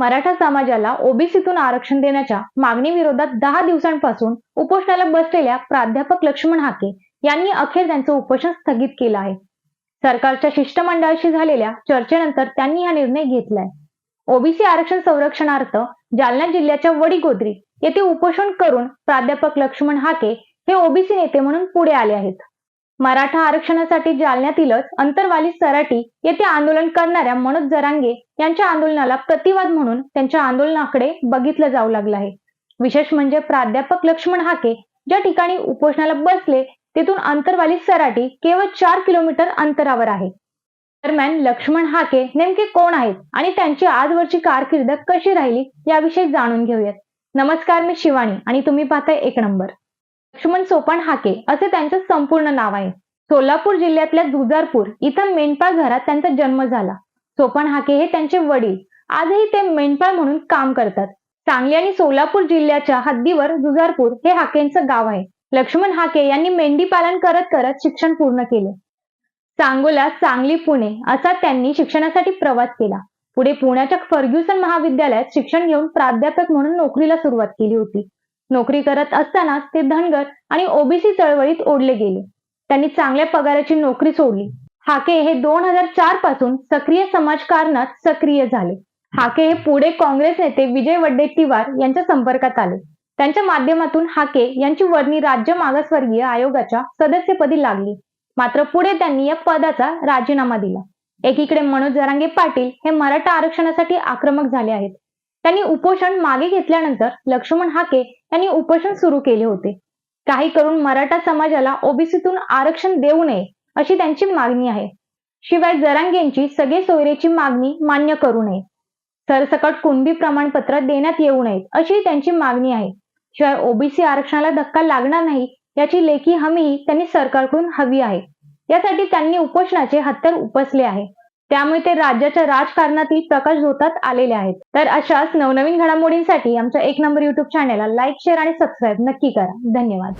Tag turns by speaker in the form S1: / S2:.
S1: मराठा समाजाला ओबीसीतून आरक्षण देण्याच्या मागणी विरोधात दहा दिवसांपासून उपोषणाला बसलेल्या प्राध्यापक लक्ष्मण हाके यांनी अखेर त्यांचं उपोषण स्थगित केलं आहे. सरकारच्या शिष्टमंडळाशी झालेल्या चर्चेनंतर त्यांनी हा निर्णय घेतलाय. ओबीसी आरक्षण संरक्षणार्थ जालना जिल्ह्याच्या वडीगोद्री येथे उपोषण करून प्राध्यापक लक्ष्मण हाके हे ओबीसी नेते म्हणून पुढे आले आहेत. मराठा आरक्षणासाठी जालन्यातीलच अंतरवाली सराटी येथे आंदोलन करणाऱ्या मनोज जरांगे यांच्या आंदोलनाला प्रतिवाद म्हणून त्यांच्या आंदोलनाकडे बघितलं जाऊ लागलं आहे. विशेष म्हणजे प्राध्यापक लक्ष्मण हाके ज्या ठिकाणी उपोषणाला बसले तेथून अंतरवाली सराटी केवळ चार किलोमीटर अंतरावर आहे. दरम्यान लक्ष्मण हाके नेमके कोण आहेत आणि त्यांची आजवरची कारकीर्द कशी राहिली याविषयी जाणून घेऊयात. नमस्कार मी शिवानी आणि तुम्ही पाहताय एक नंबर. लक्ष्मण सोपान हाके असे त्यांचं संपूर्ण नाव आहे. सोलापूर जिल्ह्यातल्या जुजारपूर इथं मेंढपाळ घरात त्यांचा जन्म झाला. सोपान हाके हे त्यांचे वडील. आजही ते मेंढपाळ म्हणून काम करतात. सांगली आणि सोलापूर जिल्ह्याच्या हद्दीवर जुजारपूर हे हाकेंचं गाव आहे. लक्ष्मण हाके यांनी मेंढी पालन करत करत शिक्षण पूर्ण केले. सांगोला सांगली पुणे असा त्यांनी शिक्षणासाठी प्रवास केला. पुढे पुण्याच्या फर्ग्युसन महाविद्यालयात शिक्षण घेऊन प्राध्यापक म्हणून नोकरीला सुरुवात केली होती. नोकरी करत असतानाच ते धनगर आणि ओबीसी चळवळीत ओढले गेले. त्यांनी चांगल्या पगाराची नोकरी सोडली. हाके हे दोन हजार चारपासून सक्रिय समाजकारणात सक्रिय झाले. हाके हे पुढे काँग्रेस नेते विजय वड्डेट्टीवार यांच्या संपर्कात आले. त्यांच्या माध्यमातून हाके यांची वर्णी राज्य मागासवर्गीय आयोगाच्या सदस्यपदी लागली. मात्र पुढे त्यांनी या पदाचा राजीनामा दिला. एकीकडे मनोज जरांगे पाटील हे मराठा आरक्षणासाठी आक्रमक झाले आहेत. त्यांनी उपोषण मागे घेतल्यानंतर लक्ष्मण हाके यांनी उपोषण सुरू केले होते. काही करून मराठा समाजाला ओबीसीतून आरक्षण देऊ नये अशी त्यांची मागणी आहे. शिवाय जरांगेंची सगळे सोयरेची मागणी मान्य करू नये. सरसकट कुणबी प्रमाणपत्र देण्यात येऊ नयेत अशी त्यांची मागणी आहे. शिवाय ओबीसी आरक्षणाला धक्का लागणार नाही याची लेखी हमीही त्यांनी सरकारकडून हवी आहे. यासाठी त्यांनी उपोषणाचे हत्यार उपसले आहे. त्यामुळे ते राज्याच्या राजकारणातील प्रकाश झोतात आलेले आहेत. तर अशाच नवनवीन घडामोडींसाठी आमच्या एक नंबर युट्यूब चॅनेलला लाईक शेअर आणि सबस्क्राईब नक्की करा. धन्यवाद.